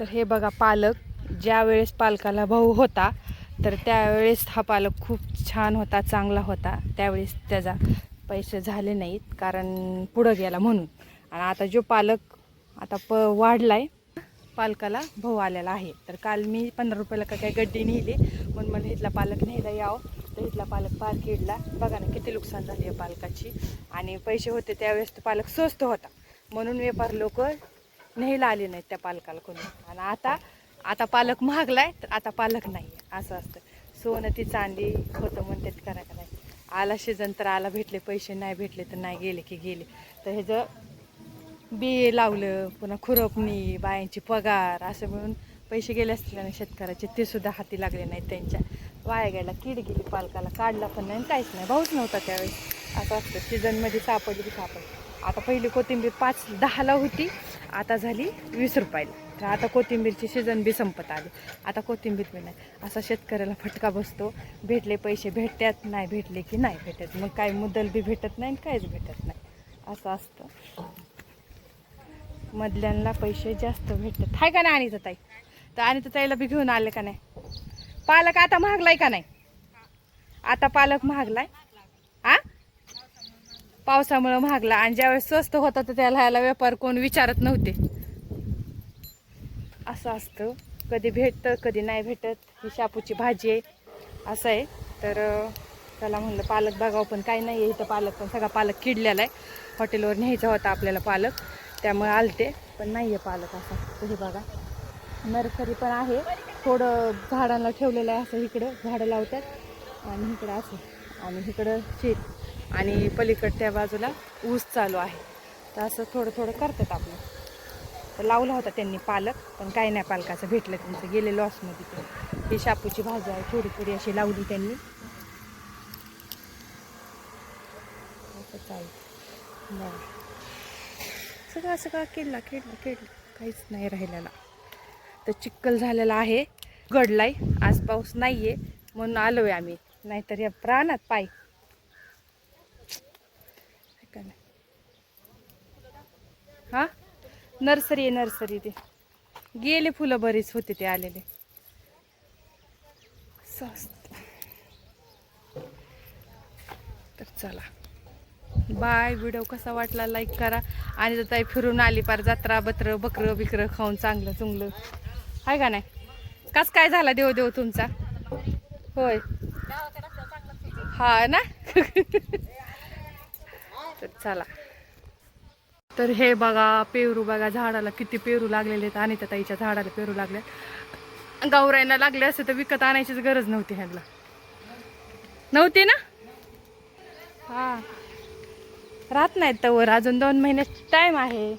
तर हे बघा पालक ज्या वेळेस पालकाला भाऊ होता तर त्यावेळेस हा पालक खूप छान होता चांगला होता. त्यावेळेस त्याचा पैसे झाले नाहीत कारण पुढं गेला म्हणून. आणि आता जो पालक आता प वाढला आहे पालकाला भाऊ आलेला आहे. तर काल मी पंधरा रुपयाला का काय गड्डी नेली म्हणून मला इथला पालक न्यायला यावं. तर इथला पालक पार किडला. बघा ना किती नुकसान झाली आहे पालकाची. आणि पैसे होते त्यावेळेस तो पालक स्वस्त होता. म्हणून व्यापार लोक न्यायला आले नाहीत त्या पालकाला कोणी. आणि आता आता पालक महागलाय तर आता पालक नाही असं असतं. सोनं ती चांदी होतं म्हणतात करा का नाही आला शिजन तर आला भेटले पैसे नाही भेटले तर नाही गेले की गेले. तर ह्याचं बिये लावलं पुन्हा खुरपणी बायांची पगार असं मिळून पैसे गेले असतील ना शेतकऱ्याचे ते सुद्धा हाती लागले नाहीत त्यांच्या. वाया गेला कीड गेली पालकाला काढला पण नाही काहीच नाही. भाऊच नव्हता त्यावेळेस असं असतं. सीझनमध्ये सापडली सापडली. आता पहिली कोथिंबीर पाच दहाला होती. आता झाली वीस रुपयाला तर आता कोथिंबीरची सीझन बी संपत आली. आता कोथिंबीर बी नाही. असा शेतकऱ्याला फटका बसतो. भेटले पैसे भेटतात नाही भेटले की नाही भेटत. मग काय मुद्दल बी भेटत नाही आणि काहीच भेटत नाही. असं असतं. मधल्यांना पैसे जास्त भेटतात. हाय का नाही आणि ताई? तर आणि ताईला बी घेऊन आले का नाही? पालक आता महागलाय का नाही? आता पालक महागलाय. पावसामुळं महागला आणि ज्यावेळेस स्वस्त होता तर त्याला ह्याला व्यापार कोण विचारत नव्हते. असं असतं. कधी भेटतं कधी नाही भेटत. ही शापूची भाजी आहे. असं आहे. तर त्याला म्हणलं पालक बघावं पण काही नाही आहे. इथं पालक पण सगळा पालक किडलेला आहे. हॉटेलवर न्यायचा होता आपल्याला पालक. त्यामुळे आलते पण नाही आहे पालक असा. तुम्ही बघा. नर्सरी पण आहे. थोडं झाडांना ठेवलेलं आहे असं इकडं. झाडं लावतात. आणि इकडं असं. आणि इकडं शेत आणि पलीकडच्या बाजूला ऊस चालू आहे. तर असं थोडं थोडं करतात आपलं. तर लावला होता त्यांनी पालक पण काही नाही पालकाचं भेटलं त्यांचं. गेले लॉसमध्ये ते. ही शापूची भाजी आहे थोडी थोडी अशी लावली त्यांनी. असं चालतं सगळं सगळं केला केला खेळला काहीच नाही राहिलेला. तर चिक्कल झालेला आहे. गडलाय. आज पाऊस नाही आहे म्हणून आलो आहे आम्ही. नाहीतर या प्राणात पाय. का नाही हा? नर्सरी आहे नर्सरी ते. गेले फुलं बरीच होते ते आलेले. तर चला. बाय व्हिडिओ कसा वाटला लाईक करा. आणि जर ताई फिरून आली पार जत्रा बत्र बकरं बिकरं खाऊन चांगलं चुंगलं आहे का नाही? कस काय झाला देव देव तुमचा? होय. हा ना? तर चला. तर हे बघा पेरू बघा झाडाला किती पेरू लागलेले आहेत. आणि त्या ताईच्या झाडाला पेरू लागले गावरायला लागले असते तर विकत आणायचीच गरज नव्हती ह्याला नव्हती ना? हा. राहत नाहीत तवर. अजून दोन महिन्यात टाइम आहे.